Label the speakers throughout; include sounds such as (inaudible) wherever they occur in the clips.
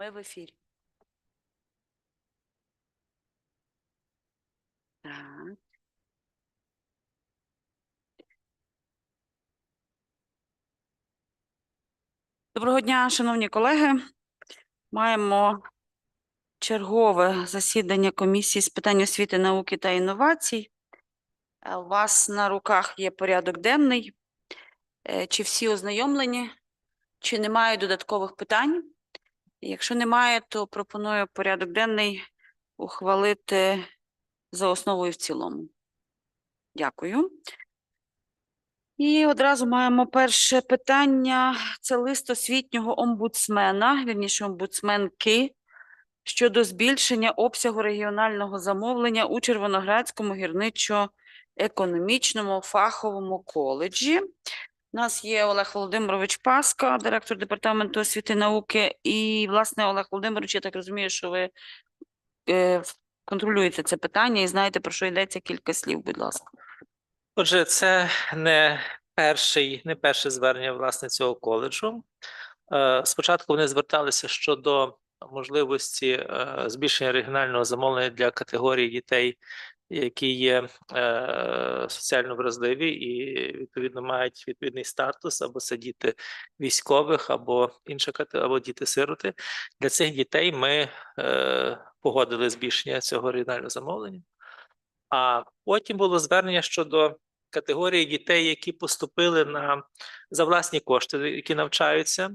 Speaker 1: Ми в. Так. Доброго дня, шановні колеги. Маємо чергове засідання комісії з питань освіти, науки та інновацій. Е, У вас на руках є порядок денний. Е, Чи всі ознайомлені? Чи немає додаткових питань? Якщо немає, то пропоную порядок денний ухвалити за основу і в цілому. Дякую. І одразу маємо перше питання. Це лист освітнього омбудсмена, вірніше омбудсменки, щодо збільшення обсягу регіонального замовлення у Червоноградському гірничо-економічному фаховому коледжі. У нас є Олег Володимирович Паска, директор департаменту освіти і науки. І, власне, Олег Володимирович, я так розумію, що ви е, контролюєте це питання і знаєте, про що йдеться кілька слів, будь ласка.
Speaker 2: Отже, це не перший, не перше звернення власне цього коледжу. Е, Спочатку вони зверталися щодо можливості е, збільшення регіонального замовлення для категорії дітей, які є е, соціально вразливі і відповідно мають відповідний статус, або це діти військових, або інша або діти-сироти. Для цих дітей ми е, погодили збільшення цього регіонального замовлення. А потім було звернення щодо категорії дітей, які поступили на за власні кошти, які навчаються.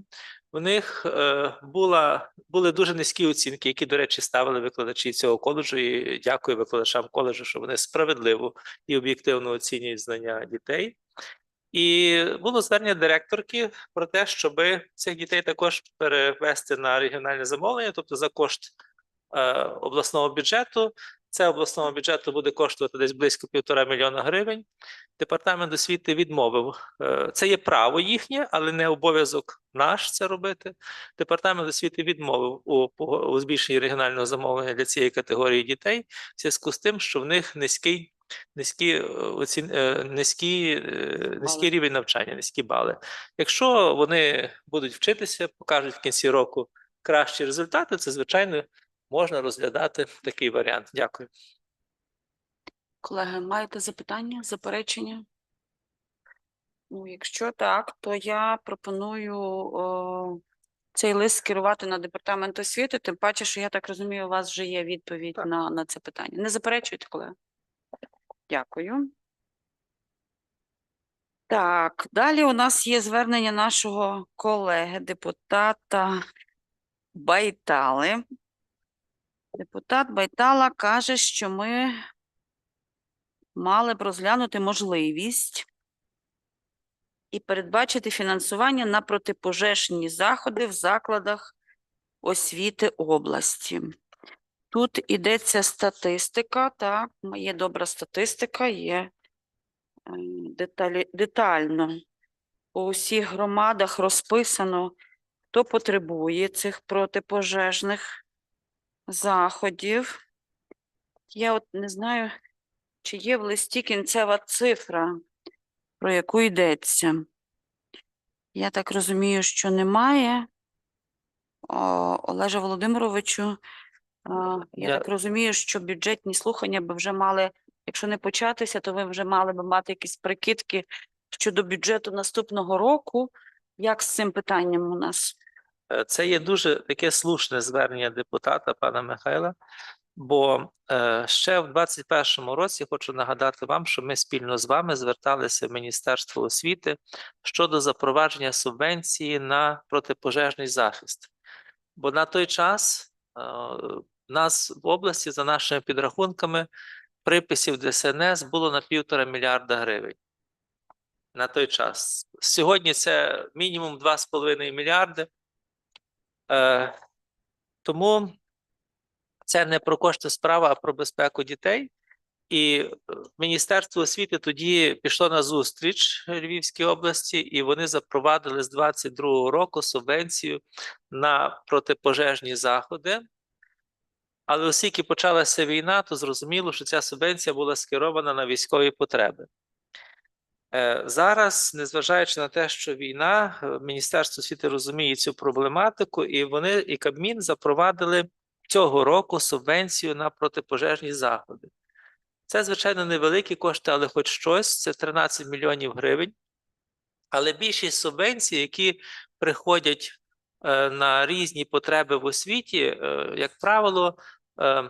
Speaker 2: В них е, була, були дуже низькі оцінки, які, до речі, ставили викладачі цього коледжу. І дякую викладачам коледжу, що вони справедливо і об'єктивно оцінюють знання дітей. І було звернення директорки про те, щоб цих дітей також перевести на регіональне замовлення, тобто за кошт е, обласного бюджету. Це обласного бюджету буде коштувати десь близько півтора мільйона гривень. Департамент освіти відмовив. Е, Це є право їхнє, але не обов'язок наш це робити. Департамент освіти відмовив у, у збільшенні регіонального замовлення для цієї категорії дітей в зв'язку з тим, що в них низький, низький, е, оцін, е, низький, е, низький рівень навчання, низькі бали. Якщо вони будуть вчитися, покажуть в кінці року кращі результати, це звичайно можна розглядати такий варіант. Дякую.
Speaker 1: Колеги, маєте запитання, заперечення? Ну, якщо так, то я пропоную о, цей лист скерувати на департамент освіти, тим паче, що я так розумію, у вас вже є відповідь
Speaker 2: Так.
Speaker 1: на, на це питання. Не заперечуєте, колеги? Дякую. Так, далі у нас є звернення нашого колеги, депутата Байтали. Депутат Байтала каже, що ми мали б розглянути можливість і передбачити фінансування на протипожежні заходи в закладах освіти області. Тут ідеться статистика, так, є добра статистика, є е, деталі, детально по усіх громадах розписано, хто потребує цих протипожежних заходів. Я от не знаю, чи є в листі кінцева цифра, про яку йдеться. Я так розумію, що немає. О, Олеже Володимировичу, я
Speaker 2: Я-
Speaker 1: так розумію, що бюджетні слухання би вже мали, якщо не початися, то ви вже мали би мати якісь прикидки щодо бюджету наступного року. Як з цим питанням у нас?
Speaker 2: Е, Це є дуже таке слушне звернення депутата пана Михайла. Бо е, ще в 2021 році хочу нагадати вам, що ми спільно з вами зверталися в Міністерство освіти щодо запровадження субвенції на протипожежний захист. Бо на той час е, нас в області, за нашими підрахунками, приписів ДСНС було на півтора мільярда гривень. На той час. Сьогодні це мінімум 2,5 мільярди. Е, тому це не про кошти справа, а про безпеку дітей. І Міністерство освіти тоді пішло на зустріч Львівській області, і вони запровадили з 22 року субвенцію на протипожежні заходи. Але оскільки почалася війна, то зрозуміло, що ця субвенція була скерована на військові потреби. Е, Зараз, незважаючи на те, що війна, е, Міністерство освіти розуміє цю проблематику, і вони і Кабмін запровадили цього року субвенцію на протипожежні заходи. Це, звичайно, невеликі кошти, але хоч щось, це 13 мільйонів гривень. Але більшість субвенцій, які приходять е, на різні потреби в освіті, як правило,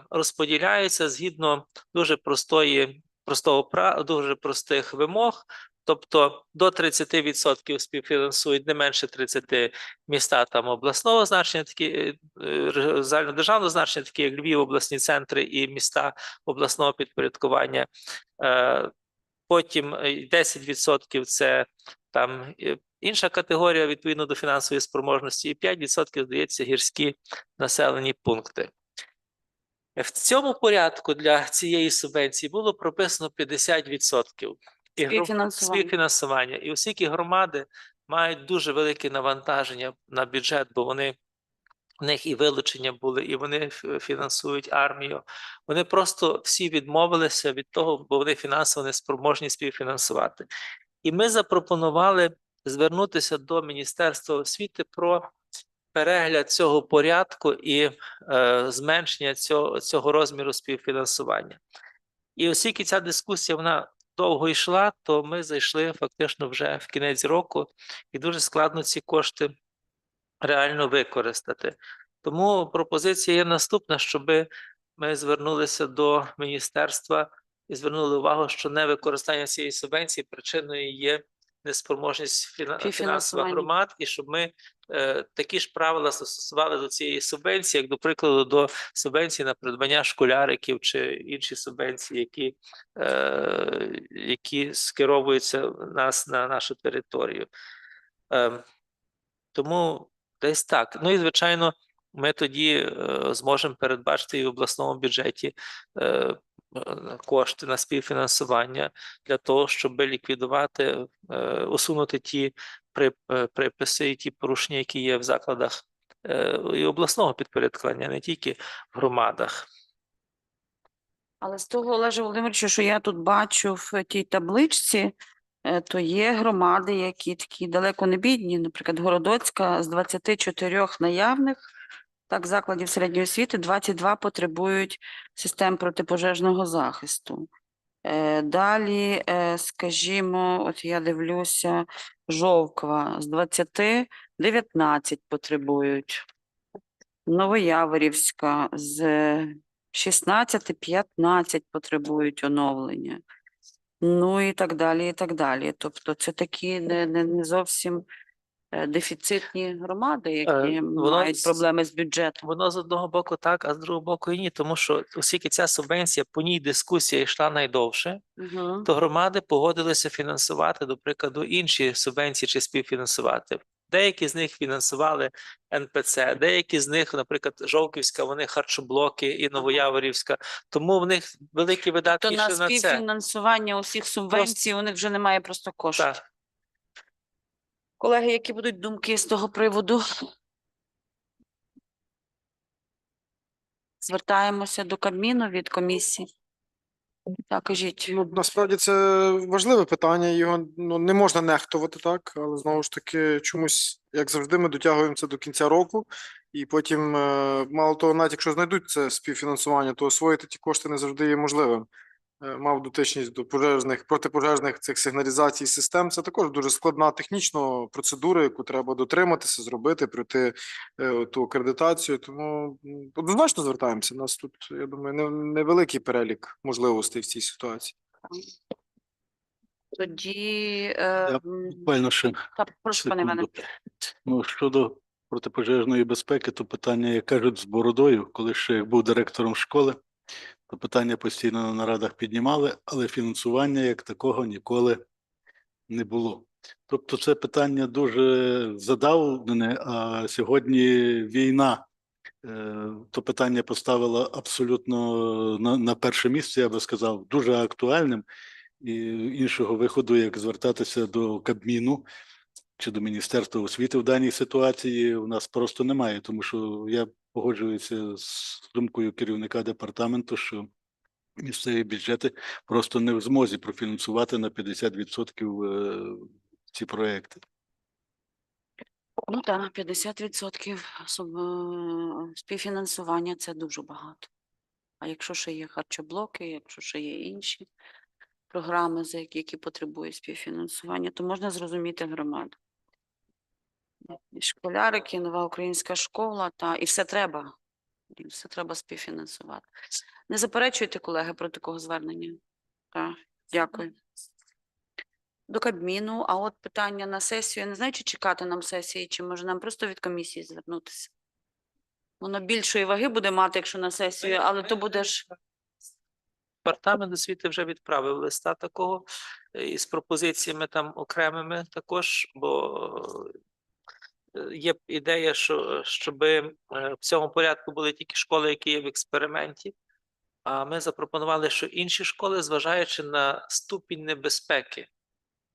Speaker 2: розподіляються згідно дуже простої, простого дуже простих вимог. Тобто до 30% співфінансують не менше 30 міста там обласного значення, такі е, е, загальнодержавного значення, такі як Львів, обласні центри і міста обласного підпорядкування. Е, Потім е, 10% це там інша категорія відповідно до фінансової спроможності, і 5% здається гірські населені пункти. В цьому порядку для цієї субвенції було прописано 50%.
Speaker 1: Співфінансування.
Speaker 2: І оскільки громади мають дуже велике навантаження на бюджет, бо вони в них і вилучення були, і вони фінансують армію. Вони просто всі відмовилися від того, бо вони фінансово не спроможні співфінансувати. І ми запропонували звернутися до Міністерства освіти про перегляд цього порядку і е, зменшення цього, цього розміру співфінансування. І оскільки ця дискусія вона довго йшла, то ми зайшли фактично вже в кінець року, і дуже складно ці кошти реально використати. Тому пропозиція є наступна, щоб ми звернулися до міністерства і звернули увагу, що невикористання цієї субвенції причиною є неспроможність фіна- фінансових громад, і щоб ми е, такі ж правила застосували до цієї субвенції, як до прикладу, до субвенції на придбання школяриків чи інші субвенції, які, е, які скеровуються нас на нашу територію. Е, тому десь так. Ну і звичайно, ми тоді е, зможемо передбачити і в обласному бюджеті е, кошти на співфінансування для того, щоб ліквідувати, е, усунути ті е, приписи і ті порушення, які є в закладах е, і обласного підпорядкування, не тільки в громадах.
Speaker 1: Але з того, Олеже Володимировичу, що я тут бачу в тій табличці, е, то є громади, які такі далеко не бідні. Наприклад, Городоцька з 24 наявних так, закладів середньої освіти 22 потребують систем протипожежного захисту. Е, Далі, е, скажімо, от я дивлюся, Жовква з 20 19 потребують. Новояворівська з 16 15 потребують оновлення. Ну і так далі, і так далі. Тобто це такі не, не, не зовсім дефіцитні громади, які
Speaker 2: воно
Speaker 1: мають проблеми з бюджетом.
Speaker 2: Воно з одного боку так, а з другого боку і ні, тому що оскільки ця субвенція по ній дискусія йшла найдовше,
Speaker 1: Угу.
Speaker 2: то громади погодилися фінансувати, до прикладу, інші субвенції чи співфінансувати. Деякі з них фінансували НПЦ, деякі з них, наприклад, Жовківська, вони харчоблоки і Новояворівська. Тому в них великі видатки
Speaker 1: То на співфінансування усіх субвенцій у них вже немає просто коштів.
Speaker 2: Так.
Speaker 1: Колеги, які будуть думки з того приводу? Звертаємося до Кабміну від комісії. Так, кажіть.
Speaker 3: Ну, насправді це важливе питання, його ну, не можна нехтувати так, але знову ж таки, чомусь, як завжди, ми дотягуємо це до кінця року, і потім, е, мало того, навіть якщо знайдуть це співфінансування, то освоїти ті кошти не завжди є можливим. Е, Мав дотичність до пожежних протипожежних цих сигналізацій систем. Це також дуже складна технічна процедура, яку треба дотриматися, зробити, пройти е, ту акредитацію. Тому однозначно звертаємося. У нас тут, я думаю, невеликий перелік можливостей в цій ситуації.
Speaker 1: Тоді, е,
Speaker 4: Буквально ще
Speaker 1: та, прошу, пане Іване.
Speaker 4: Ну, щодо протипожежної безпеки, то питання, як кажуть, з бородою, коли ще був директором школи, то питання постійно на нарадах піднімали, але фінансування як такого ніколи не було. Тобто це питання дуже задавлене, а сьогодні війна е, то питання поставила абсолютно на, на перше місце, я би сказав, дуже актуальним. І іншого виходу, як звертатися до Кабміну чи до Міністерства освіти в даній ситуації, у нас просто немає, тому що я погоджуюся з думкою керівника департаменту, що місцеві бюджети просто не в змозі профінансувати на 50% е, ці проекти.
Speaker 1: Ну так, 50% е, співфінансування це дуже багато. А якщо ще є харчоблоки, якщо ще є інші програми, за які, які потребують співфінансування, то можна зрозуміти громаду. Школярики, нова українська школа, та і все треба. І все треба співфінансувати. Не заперечуйте, колеги, проти такого звернення. Так, дякую. До Кабміну, а от питання на сесію, я не знаю, чи чекати нам сесії, чи може нам просто від комісії звернутися. Воно більшої ваги буде мати, якщо на сесію, але то буде ж.
Speaker 2: Департамент освіти вже відправив листа такого е, із пропозиціями там окремими також, бо є ідея, що щоб в цьому порядку були тільки школи, які є в експерименті. А ми запропонували, що інші школи, зважаючи на ступінь небезпеки,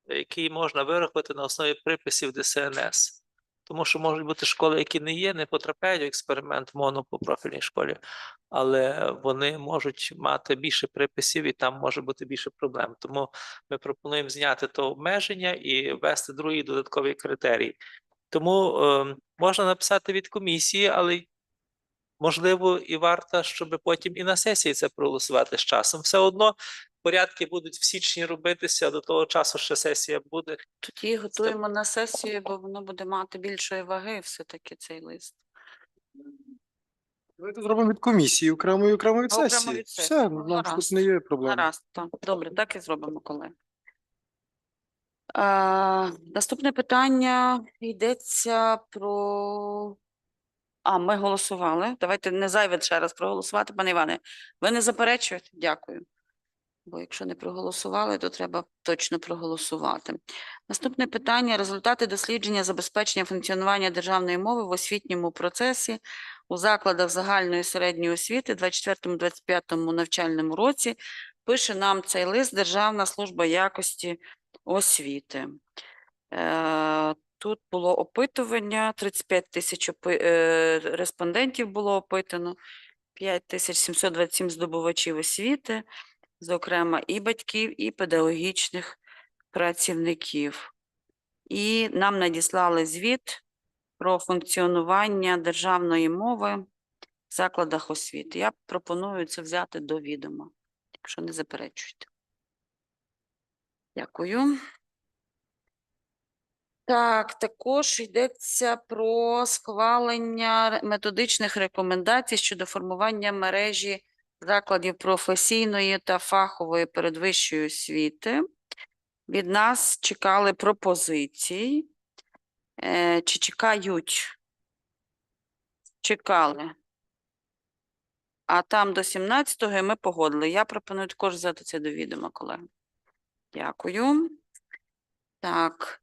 Speaker 2: який можна вирахувати на основі приписів ДСНС. Тому що можуть бути школи, які не є, не потрапляють в експеримент моно по профільній школі, але вони можуть мати більше приписів і там може бути більше проблем. Тому ми пропонуємо зняти то обмеження і ввести другий додатковий критерій. Тому е, можна написати від комісії, але можливо і варто, щоб потім і на сесії це проголосувати з часом. Все одно порядки будуть в січні робитися, до того часу ще сесія буде.
Speaker 1: Тоді готуємо на сесію, бо воно буде мати більшої ваги все-таки цей лист.
Speaker 3: Давайте зробимо від комісії окремо і окремо від
Speaker 1: Окремо
Speaker 3: сесії.
Speaker 1: від сесії.
Speaker 3: Все, нам тут не є проблем.
Speaker 1: Гаразд, так. Добре, так і зробимо, колеги. Е, наступне питання йдеться про. А, ми голосували. Давайте не зайве ще раз проголосувати, пане Іване. Ви не заперечуєте? Дякую. Бо якщо не проголосували, то треба точно проголосувати. Наступне питання: результати дослідження забезпечення функціонування державної мови в освітньому процесі у закладах загальної середньої освіти 24-25 навчальному році. Пише нам цей лист Державна служба якості освіти. Е, Тут було опитування, 35 тисяч е, респондентів було опитано, 5727 здобувачів освіти, зокрема і батьків, і педагогічних працівників. І нам надіслали звіт про функціонування державної мови в закладах освіти. Я пропоную це взяти до відома, якщо не заперечуєте. Дякую. Так, також йдеться про схвалення методичних рекомендацій щодо формування мережі закладів професійної та фахової передвищої освіти. Від нас чекали пропозицій. Е, Чи чекають? Чекали. А там до 17-го ми погодили. Я пропоную також взяти це до відома, колеги. Дякую. Так.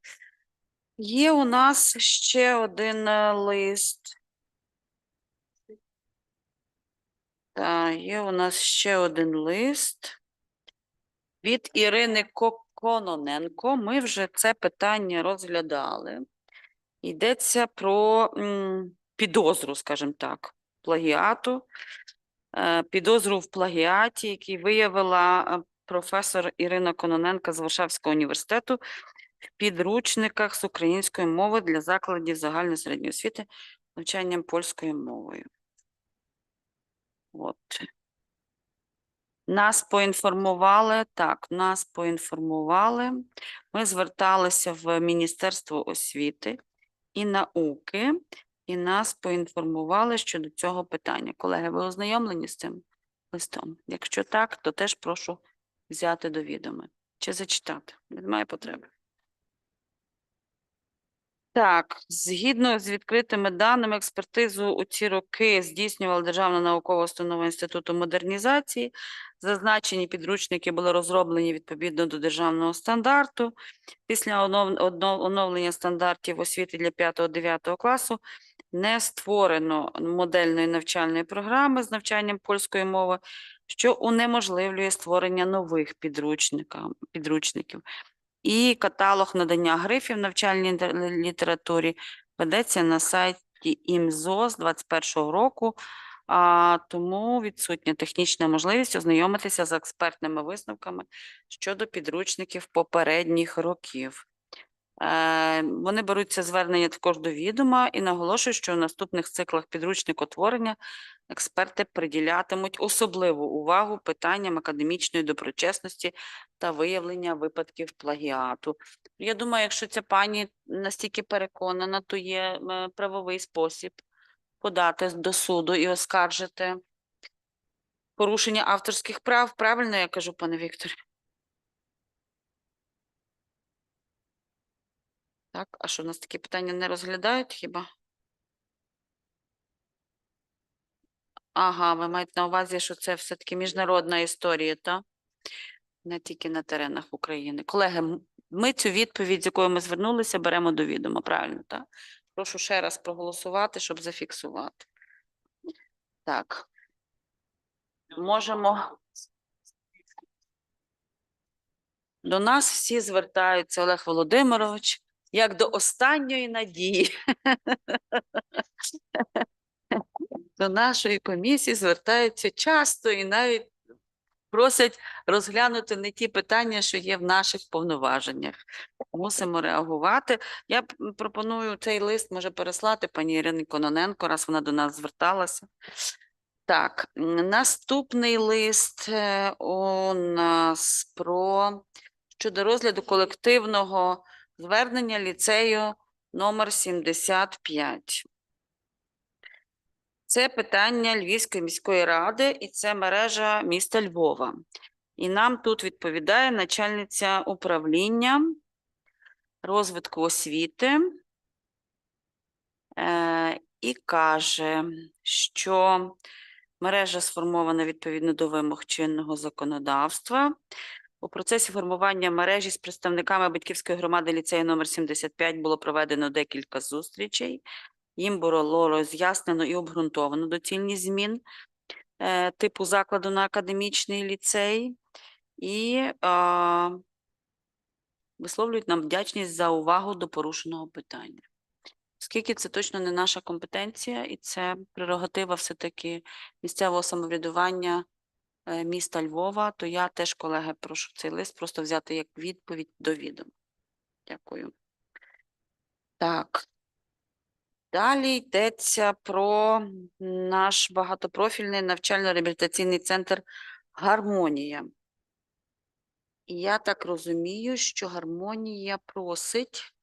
Speaker 1: Є у нас ще один е, лист. Так, є у нас ще один лист від Ірини Ко- Кононенко. Ми вже це питання розглядали. Йдеться про підозру, скажімо так, плагіату. Е, Підозру в плагіаті, який виявила е, професор Ірина Кононенка з Варшавського університету в підручниках з української мови для закладів загальної середньої освіти навчанням польською мовою. От. Нас поінформували, так, нас поінформували. Ми зверталися в Міністерство освіти і науки, і нас поінформували щодо цього питання. Колеги, ви ознайомлені з цим листом? Якщо так, то теж прошу взяти до відома чи зачитати. Немає потреби. Так, згідно з відкритими даними, експертизу у ці роки здійснювала Державна наукова установа Інституту модернізації. Зазначені підручники були розроблені відповідно до державного стандарту. Після оновлення стандартів освіти для 5-9 класу не створено модельної навчальної програми з навчанням польської мови, що унеможливлює створення нових підручників і каталог надання грифів навчальній літературі ведеться на сайті ІМЗО з 21 року, а тому відсутня технічна можливість ознайомитися з експертними висновками щодо підручників попередніх років. Е, Вони беруть це звернення також до відома і наголошують, що в наступних циклах підручникотворення експерти приділятимуть особливу увагу питанням академічної доброчесності та виявлення випадків плагіату. Я думаю, якщо ця пані настільки переконана, то є е, правовий спосіб подати до суду і оскаржити порушення авторських прав. Правильно я кажу, пане Вікторе? Так, а що, у нас такі питання не розглядають хіба? Ага, ви маєте на увазі, що це все-таки міжнародна історія, так? Не тільки на теренах України. Колеги, ми цю відповідь, з якою ми звернулися, беремо до відома, правильно, так? Прошу ще раз проголосувати, щоб зафіксувати. Так. Можемо. До нас всі звертаються, Олег Володимирович, як до останньої надії. (laughs) До нашої комісії звертаються часто і навіть просять розглянути не ті питання, що є в наших повноваженнях. Мусимо реагувати. Я пропоную цей лист може переслати пані Ірині Кононенко, раз вона до нас зверталася. Так, наступний лист е, у нас про щодо розгляду колективного звернення ліцею номер 75. Це питання Львівської міської ради і це мережа міста Львова. І нам тут відповідає начальниця управління розвитку освіти е, і каже, що мережа сформована відповідно до вимог чинного законодавства. У процесі формування мережі з представниками батьківської громади ліцею номер 75 було проведено декілька зустрічей. Їм було роз'яснено і обґрунтовано доцільність змін е, типу закладу на академічний ліцей і е, висловлюють нам вдячність за увагу до порушеного питання. Оскільки це точно не наша компетенція, і це прерогатива все-таки місцевого самоврядування міста Львова, то я теж, колеги, прошу цей лист просто взяти як відповідь до відома. Дякую. Так. Далі йдеться про наш багатопрофільний навчально-реабілітаційний центр Гармонія. І я так розумію, що Гармонія просить,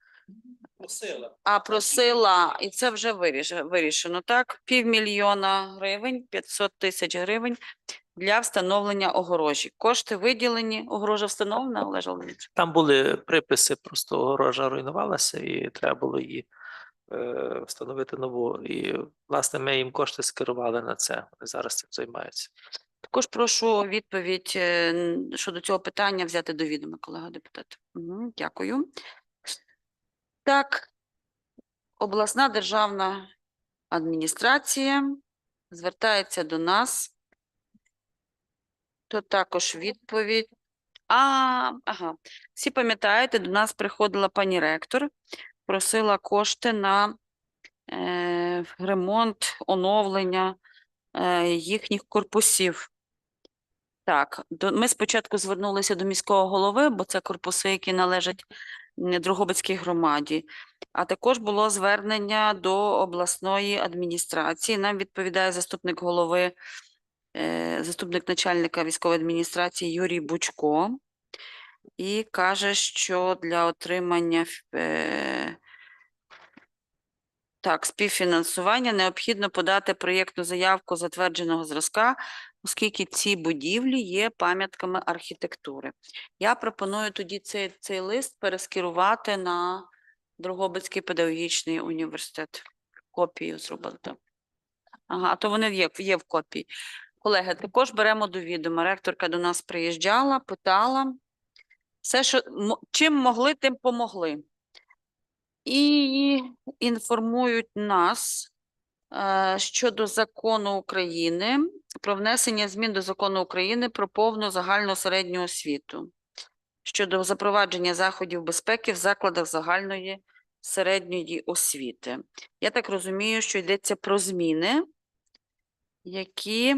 Speaker 2: Просила.
Speaker 1: а просила, і це вже вирішено, так? Півмільйона гривень, 500 тисяч гривень для встановлення огорожі. Кошти виділені, огорожа встановлена, Олеж Володимирович?
Speaker 2: Там були приписи, просто огорожа руйнувалася, і треба було її е, встановити нову. І, власне, ми їм кошти скерували на це. Вони зараз цим займаються.
Speaker 1: Також прошу відповідь е, щодо цього питання взяти до відома, колега депутат. Угу, дякую. Так, обласна державна адміністрація звертається до нас. То також відповідь. А, ага. Всі пам'ятаєте, до нас приходила пані ректор, просила кошти на е, ремонт, оновлення е, їхніх корпусів. Так, до, ми спочатку звернулися до міського голови, бо це корпуси, які належать м, Дрогобицькій громаді. А також було звернення до обласної адміністрації. Нам відповідає заступник голови, заступник начальника військової адміністрації Юрій Бучко. І каже, що для отримання е, так, співфінансування необхідно подати проєктну заявку затвердженого зразка, оскільки ці будівлі є пам'ятками архітектури. Я пропоную тоді цей, цей лист перескерувати на Дрогобицький педагогічний університет. Копію зробили. Ага, то вони є, є в копії. Колеги, також беремо до відома. Ректорка до нас приїжджала, питала. Все, що чим могли, тим помогли. І інформують нас е, щодо закону України про внесення змін до закону України про повну загальну середню освіту щодо запровадження заходів безпеки в закладах загальної середньої освіти. Я так розумію, що йдеться про зміни які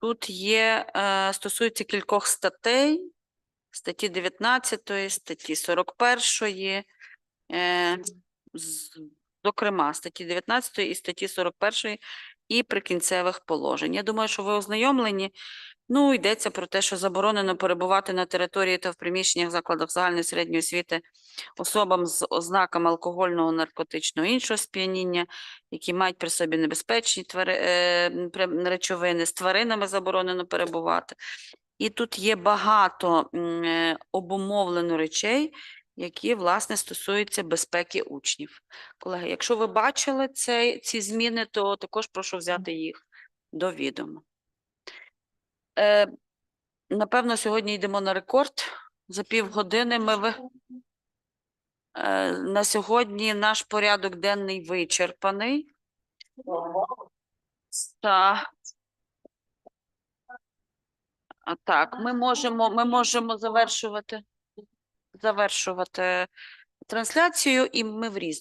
Speaker 1: тут є, стосується кількох статей, статті 19, статті 41, е, зокрема, статті 19 і статті 41 і прикінцевих положень. Я думаю, що ви ознайомлені. Ну, йдеться про те, що заборонено перебувати на території та в приміщеннях закладах загальної середньої освіти особам з ознаками алкогольного, наркотичного іншого сп'яніння, які мають при собі небезпечні твари, е, речовини, з тваринами заборонено перебувати. І тут є багато е, обумовлено речей, які, власне, стосуються безпеки учнів. Колеги, якщо ви бачили цей, ці зміни, то також прошу взяти їх до відома. Е, напевно, сьогодні йдемо на рекорд. За півгодини ми ви... Е, на сьогодні наш порядок денний вичерпаний. Та... А, Так, ми можемо, ми можемо завершувати, завершувати трансляцію, і ми в різному.